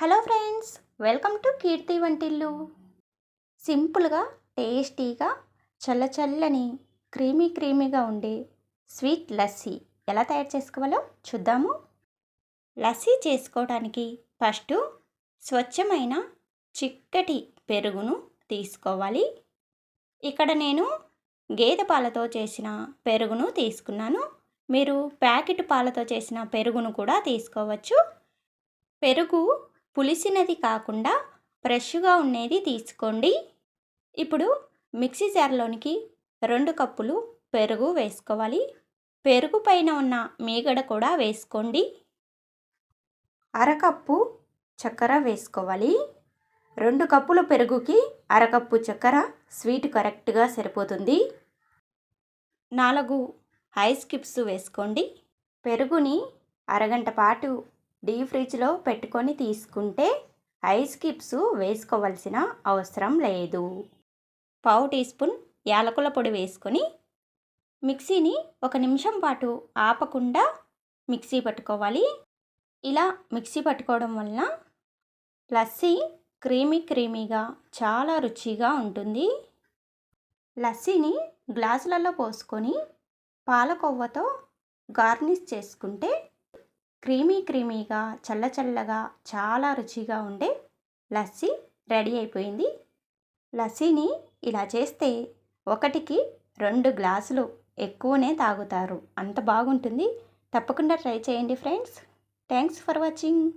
Hello friends welcome to Keerthi Vantillu. సింపుల్గా టేస్టీగా చల్ల చల్లని క్రీమీ క్రీమీగా ఉండే స్వీట్ లస్సీ ఎలా తయారు చేసుకోవాలో చూద్దాము. లస్సీ చేసుకోవడానికి ఫస్ట్ స్వచ్ఛమైన చిక్కటి పెరుగును తీసుకోవాలి. ఇక్కడ నేను గేదె పాలతో చేసిన పెరుగును తీసుకున్నాను. మీరు ప్యాకెట్ పాలతో చేసిన పెరుగును కూడా తీసుకోవచ్చు. పెరుగు పులిసినది కాకుండా ఫ్రెష్గా ఉండేది తీసుకోండి. ఇప్పుడు మిక్సీ జార్లోనికి రెండు కప్పులు పెరుగు వేసుకోవాలి. పెరుగు పైన ఉన్న మీగడ కూడా వేసుకోండి. అరకప్పు చక్కెర వేసుకోవాలి. రెండు కప్పుల పెరుగుకి అరకప్పు చక్కెర స్వీట్ కరెక్ట్గా సరిపోతుంది. నాలుగు ఐస్ క్యూబ్స్ వేసుకోండి. పెరుగుని అరగంట పాటు డీప్ ఫ్రిడ్జ్లో పెట్టుకొని తీసుకుంటే ఐస్ క్యూబ్స్ వేసుకోవాల్సిన అవసరం లేదు. పావు టీ స్పూన్ యాలకుల పొడి వేసుకొని మిక్సీని ఒక నిమిషం పాటు ఆపకుండా మిక్సీ పట్టుకోవాలి. ఇలా మిక్సీ పట్టుకోవడం వలన లస్సీ క్రీమీ క్రీమీగా చాలా రుచిగా ఉంటుంది. లస్సీని గ్లాసులలో పోసుకొని పాలకొవ్వతో గార్నిష్ చేసుకుంటే క్రీమీ క్రీమీగా చల్లచల్లగా చాలా రుచిగా ఉండే లస్సీ రెడీ అయిపోయింది. లస్సీని ఇలా చేస్తే ఒకటికి రెండు గ్లాసులు ఎక్కువనే తాగుతారు. అంత బాగుంటుంది. తప్పకుండా ట్రై చేయండి ఫ్రెండ్స్. Thanks for watching.